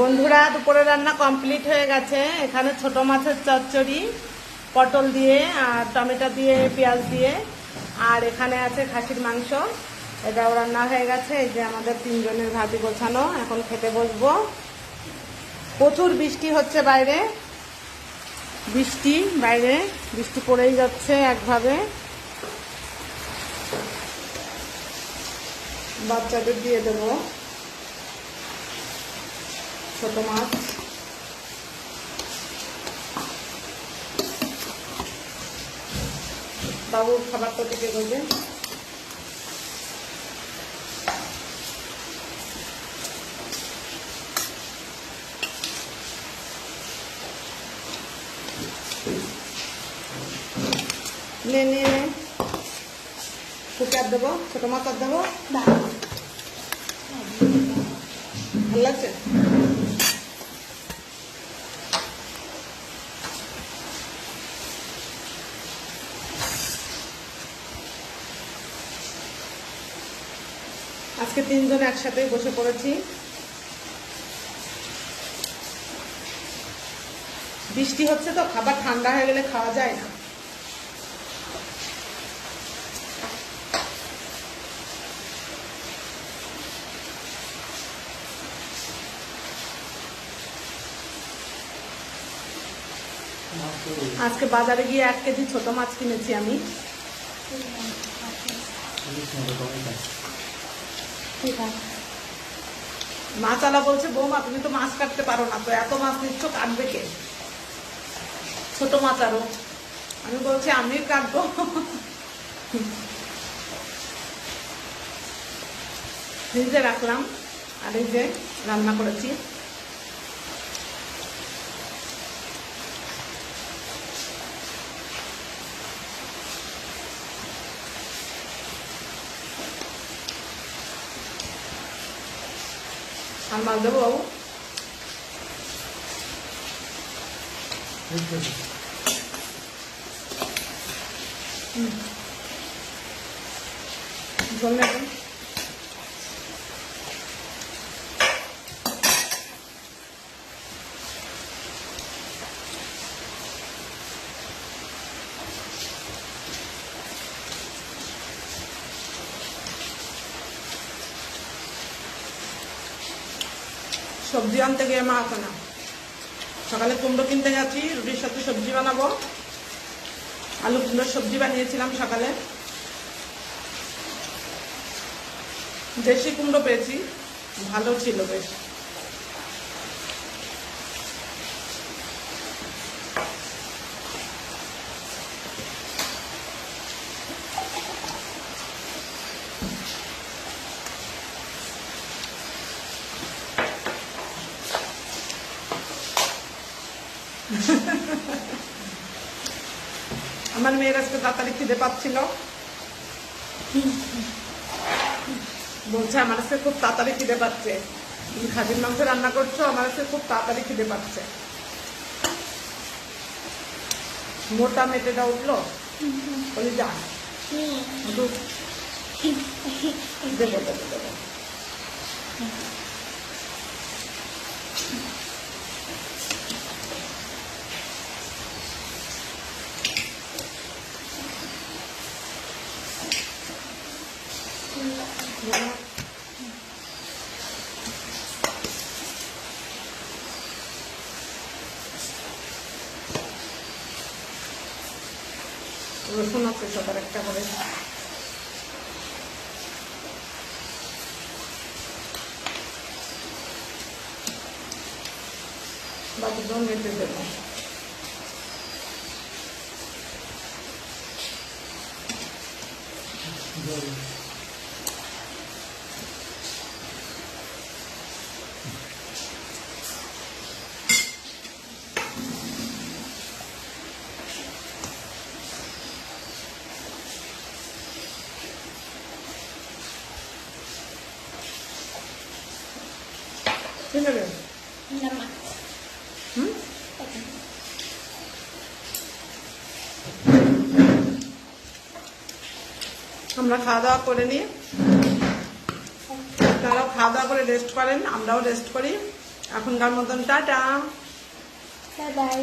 বন্ধুরা, দুপুরে রান্না কমপ্লিট হয়ে গেছে। এখানে ছোট মাছের চচ্চড়ি, পটল দিয়ে আর টমেটো দিয়ে, পেঁয়াজ দিয়ে। আর এখানে আছে খাসির মাংস। এটাও রান্না হয়ে গেছে। এই যে আমাদের তিনজনের ভাতি গোছানো, এখন খেতে বসবো। প্রচুর বৃষ্টি হচ্ছে বাইরে। বৃষ্টি বাইরে, বৃষ্টি পড়েই যাচ্ছে একভাবে। বাচ্চাদের দিয়ে দেবো। ছোট মাছ। বাবু খাবার তো থেকে করবে নে নে নে। কুকে আর দেবো ছোট মাছ আর দেবো? ভালো লাগছে? আজকে তিনজন একসাথে বসে পড়েছি। বৃষ্টি হচ্ছে তো, খাবার ঠান্ডা হয়ে গেলে খাওয়া যায় না। আজকে বাজারে গিয়ে এক কেজি ছোট মাছ কিনেছি আমি। ঠিক আছে মাছ আলা বলছে, বৌমা, তুমি তো মাছ কাটতে পারো না, তো এত মাছ নিচ্ছ, কাটবে কে? ছোট মাছ আরও আমি বলছি, আমি কাটবো। ফ্রিজে রাখলাম, আর এই যে রান্না করেছি। আর মাছ দেবো বাবু ঝোল নেবেন সবজি আনতে গিয়ে মা আছে না। সকালে কুমড়ো কিনতে গেছি, রুটির সাথে সবজি বানাবো। আলু কুমড়োর সবজি বানিয়েছিলাম সকালে। দেশি কুমড়ো পেয়েছি, ভালো ছিল বেশ। আমার মেয়ের আজকে তাড়াতাড়ি খিদে পাচ্ছিল। বলছে আমার আজকে খুব তাড়াতাড়ি খিদে পাচ্ছে। তুমি খাসির মাংস রান্না করছ আমার আজকে খুব তাড়াতাড়ি খিদে পাচ্ছে। মোটা মেটেটা উঠল। বলি যা। দেবো দেবো দেবো রসুন আছে সবার একটা করে বাকিগুলো মেটে দেবো ঠিক আছে আমরা খাওয়া দাওয়া করে নিই। আপনারাও খাওয়া দাওয়া করে রেস্ট করেন আমরাও রেস্ট করি। এখনকার মতন টাটা। বাই